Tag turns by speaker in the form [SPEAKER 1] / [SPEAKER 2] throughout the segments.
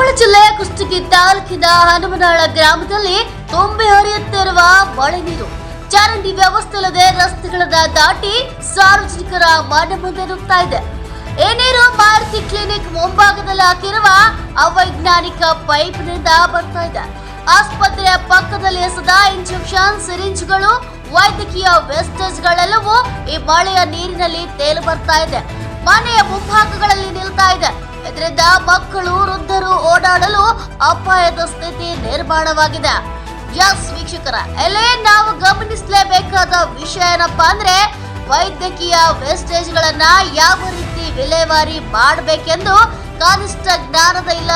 [SPEAKER 1] ಕೊಪ್ಪಳ ಜಿಲ್ಲೆಯ ಕುಷ್ಟಗಿ ತಾಲೂಕಿನ ಹನುಮನಾಳ ಗ್ರಾಮದಲ್ಲಿ ತುಂಬಿ ಹರಿಯುತ್ತಿರುವ ಮಳೆ ನೀರು. ಚರಂಡಿ ವ್ಯವಸ್ಥೆ ಇಲ್ಲದೆ ರಸ್ತೆಗಳನ್ನ ದಾಟಿ ಸಾರ್ವಜನಿಕರ ಮನೆ ಮುಂದೆ ನುಗ್ತಾ ಇದೆ. ಈ ಮಾರುತಿ ಕ್ಲಿನಿಕ್ ಮುಂಭಾಗದಲ್ಲಿ ಹಾಕಿರುವ ಅವೈಜ್ಞಾನಿಕ ಪೈಪ್ನಿಂದ ಬರ್ತಾ ಇದೆ. ಆಸ್ಪತ್ರೆಯ ಪಕ್ಕದಲ್ಲಿ ಸದಾ ಇಂಜೆಕ್ಷನ್ ಸಿರಿಂಜ್ಗಳು, ವೈದ್ಯಕೀಯ ವೇಸ್ಟೇಜ್ಗಳೆಲ್ಲವೂ ಈ ಮಳೆಯ ನೀರಿನಲ್ಲಿ ತೇಲು ಬರ್ತಾ ಇದೆ. ಮನೆಯ ಇದೆ ಇದರಿಂದ ಮಕ್ಕಳು ವೃದ್ಧರು ಓಡಾಡಲು ಅಪಾಯದ ಸ್ಥಿತಿ ನಿರ್ಮಾಣವಾಗಿದೆ. ಎಸ್ ವೀಕ್ಷಕರ ಎಲೆ ನಾವು ಗಮನಿಸಲೇಬೇಕಾದ ವಿಷಯ ಏನಪ್ಪಾ ಅಂದ್ರೆ ವೈದ್ಯಕೀಯ ವೇಸ್ಟೇಜ್ಗಳನ್ನ ಯಾವ ರೀತಿ ವಿಲೇವಾರಿ ಮಾಡಬೇಕೆಂದು ಕನಿಷ್ಠ ಜ್ಞಾನದ ಇಲ್ಲ,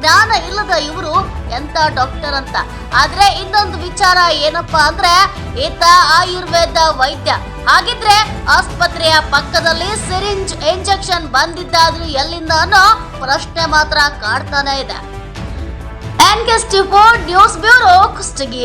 [SPEAKER 1] ಜ್ಞಾನ ಇಲ್ಲದ ಇವರು ಎಂತ ಡಾಕ್ಟರ್ ಅಂತ. ಆದ್ರೆ ಇನ್ನೊಂದು ವಿಚಾರ ಏನಪ್ಪಾ ಅಂದ್ರೆ, ಈತ ಆಯುರ್ವೇದ ವೈದ್ಯ. ಹಾಗಿದ್ರೆ ಆಸ್ಪತ್ರೆಯ ಪಕ್ಕದಲ್ಲಿ ಸಿರಿಂಜ್ ಇಂಜೆಕ್ಷನ್ ಬಂದಿದ್ದಾದ್ರೂ ಎಲ್ಲಿಂದ ಅನ್ನೋ ಪ್ರಶ್ನೆ ಮಾತ್ರ ಕಾಡ್ತಾನೆ ಇದೆ. ನ್ಯೂಸ್ ಬ್ಯೂರೋ ಕುಷ್ಟಗಿ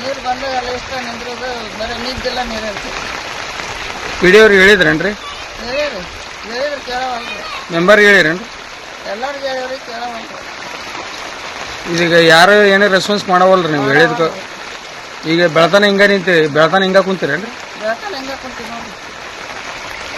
[SPEAKER 2] ನೀರು ಬಂದಾಗ ಎಲ್ಲ ಇಷ್ಟ ನಿಂದ್ರದು ಬರೀ ನಿದ್ದೆಲ್ಲ ನೀರು ಇರ್ತದೆ
[SPEAKER 3] ವಿಡಿಯೋರಿಗೆ ಹೇಳಿದ್ರೇನ್ರಿ?
[SPEAKER 2] ಹೇಳಿರಿ ಹೇಳಿದ್ರೆ ಕೇಳವಲ್ರಿ.
[SPEAKER 3] ಮೆಂಬರ್ಗೆ ಹೇಳಿರೇನ್ರಿ?
[SPEAKER 2] ಎಲ್ಲರಿಗೆ ಹೇಳಿರಿ ಕೇಳವಲ್ರಿ.
[SPEAKER 3] ಇದೀಗ ಯಾರು ಏನೇ ರೆಸ್ಪಾನ್ಸ್ ಮಾಡವಲ್ರಿ ನೀವು ಹೇಳಿದ್ಕ ಈಗ ಬೆಳತಾನೆ ಹಿಂಗ ನಿಂತೀರಿ ಬೆಳತಾನೆ ಹಿಂಗ ಕುಂತೀರೇನ್ರಿ?
[SPEAKER 2] ಬೆಳತನ ಹೆಂಗೆ ಕುಂತೀವಿ ನೋಡ್ರಿ.